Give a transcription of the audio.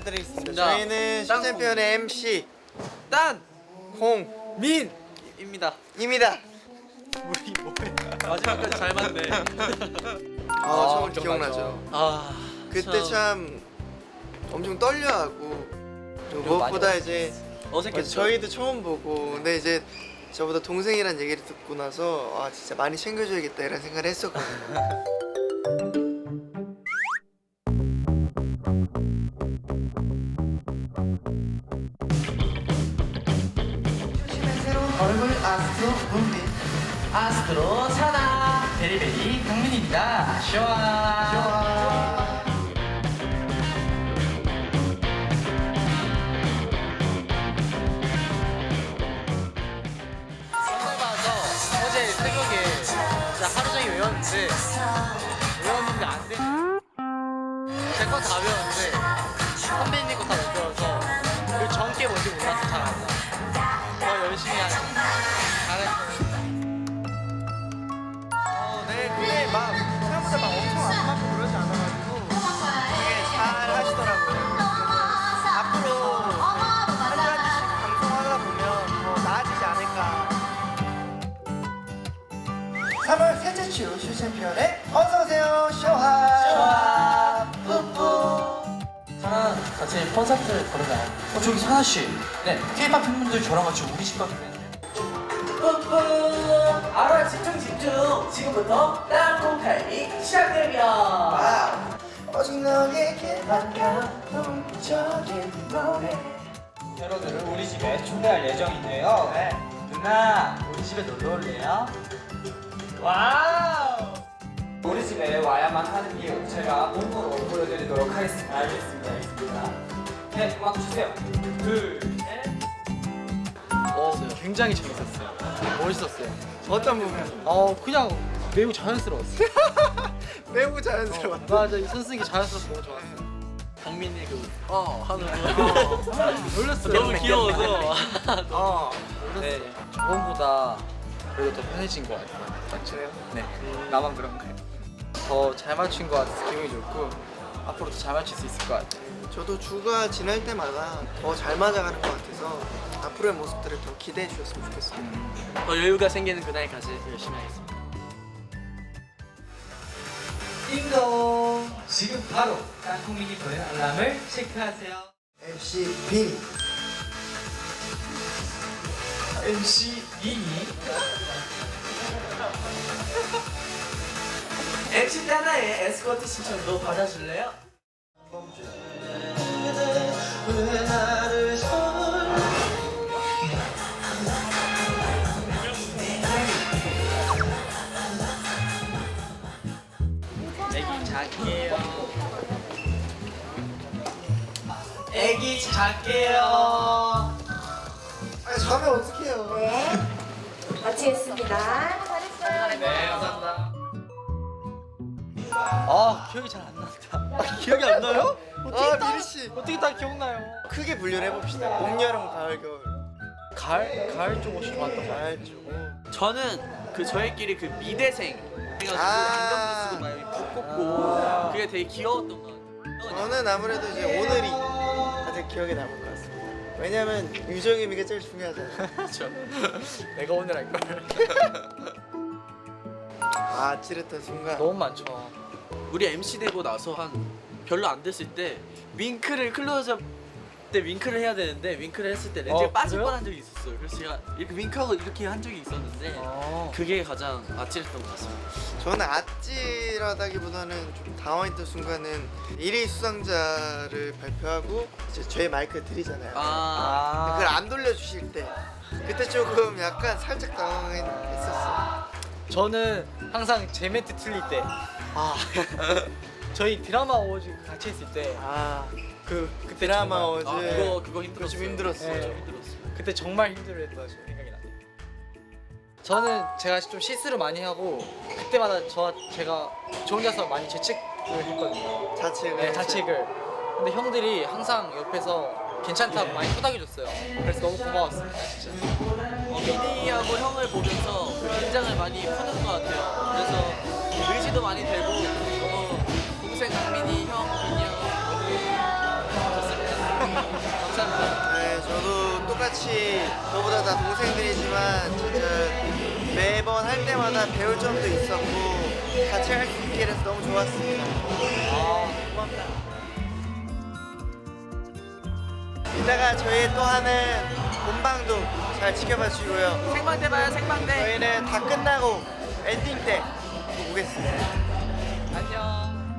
인사드리겠습니다. 자, 저희는 땅콩. 슈챔피언의 MC 딴! 홍입니다. 민! 입니다. 우리 뭐해? 마지막까지 잘 맞네. 아, 아, 처음 기억나죠. 기억나죠. 아, 그때 참 엄청 떨려하고 그리고 그리고 무엇보다 많이 이제 어색했죠. 저희도 처음 보고 근데 이제 저보다 동생이란 얘기를 듣고 나서 아 진짜 많이 챙겨줘야겠다 이런 생각을 했었거든요. 아스트로 문빈 아스트로 사나 베리베리 강민입니다. 쇼와 선물 받아서 어제 새벽에 진짜 하루 종일 외웠는데 외웠는데 안 돼. 제 거 다 외웠는데 선배님 거 다못 배워서 3월 셋째 주 슈챔피언의 어서 오세요 쇼하. 뿌뿌 사나 같이 콘서트 보러 가요. 어 저기 사나 씨. 네. K-pop 팬분들 저랑 같이 우리 집 가길래. 뿌뿌 알아 집중 집중. 지금부터 땅콩 타임이 시작됩니다. 아, 오직 너에게만 감동적인 노래. 여러분들을 우리 집에 초대할 예정인데요. 네. 누나, 우리 집에 놀러 올래요? 와우! 우리 집에 와야만 하는 이유 제가 몸으로 보여드리도록 하겠습니다. 알겠습니다. 알겠습니다. 네, 음악 주세요. 둘, 셋. 어, 굉장히 재밌었어요. 멋있었어요. 어떤 부분? 어, 그냥 매우 자연스러웠어요. 매우 자연스러워. 맞아, 이 선생님이 자연스럽고 너무 좋았어요. 강민이 그, 어, 하는 거. 놀랐어요. 너무 귀여워서. 어. 네, 저번보다 그래도 더 편해진 것 같아요. 맞죠? 네, 나만 그런가요? 더 잘 맞춘 것 같아서 기분이 좋고 앞으로도 잘 맞출 수 있을 것 같아요. 저도 주가 지날 때마다 더 잘 맞아가는 것 같아서 앞으로의 모습들을 더 기대해 주셨으면 좋겠어요. 더 여유가 생기는 그날까지 열심히 하겠습니다. 띵동! 지금 바로 땅콩민이 보낸 알람을 체크하세요. MC 빈. MC 미니 따나의 에스코트 신청도 받아줄래요? 애기 잘게요 애기 잘게요 아, 자면 어떡해요. 네. 마치겠습니다. 잘했어요. 네 감사합니다 아, 기억이 잘 안 난다. 기억이 안 나요? 아, 미리 씨. 어떻게 다 기억나요? 크게 분류를 해봅시다. 봄, 여름, 가을, 겨울. 가을? 가을 쪽 옷이 좋았던 것 같아요. 가을 쪽. 저는 그 저희끼리 그 미대생 해가지고 아. 안경도 쓰고 막 이렇게 붓 꽂고 그게 되게 귀여웠던 것 같아요. 저는 아무래도 이제 오늘이 가장 기억에 남을 것 같습니다. 왜냐면 유정임이가 제일 중요하잖아요. 그렇죠. 내가 오늘 할 걸. 아, 찌릿한 순간. 너무 많죠. 우리 MC 되고 나서 한 별로 안 됐을 때 윙크를 클로즈업 때 윙크를 해야 되는데 윙크를 했을 때 렌즈가 어, 빠질 그래요? 뻔한 적이 있었어요. 그래서 제가 이렇게 윙크하고 이렇게 한 적이 있었는데 어. 그게 가장 아찔했던 것 같습니다. 저는 아찔하다기보다는 좀 당황했던 순간은 1위 수상자를 발표하고 이제 저희 마이크를 드리잖아요. 아, 그걸 안 돌려주실 때 그때 조금 약간 살짝 당황했었어요. 저는 항상 제 멘트 틀릴 때, 아, 저희 드라마 어워즈 같이 했을 때, 아, 그 그때 드라마 정말- 어제 아 그거 그거 힘들었어요. 좀 힘들었어요. 네. 좀 힘들었어요. 그때 정말 힘들어했던 생각이 나요. 저는 제가 좀 실수를 많이 하고 그때마다 저 제가 저 혼자서 많이 재책을 했거든요. 자책을. 네, 자책을. 근데 형들이 항상 옆에서 괜찮다고 많이 토닥여줬어요. 그래서 너무 고마웠습니다, 진짜. 어, 미니하고 형을 보면서 그 긴장을 많이 푸는 것 같아요. 그래서 의지도 많이 되고 너무 동생 강민이 형 민이 형 너무 좋습니다. 똑같이 저보다 다 동생들이지만 진짜 매번 할 때마다 배울 점도 있었고 같이 할 수 있게 돼서 너무 좋았습니다. 아, 고맙다. 이따가 저희 또 하는 본방도 잘 지켜봐 주시고요. 생방대 봐요 생방대 저희는 다 끝나고 엔딩 때 보겠습니다. 안녕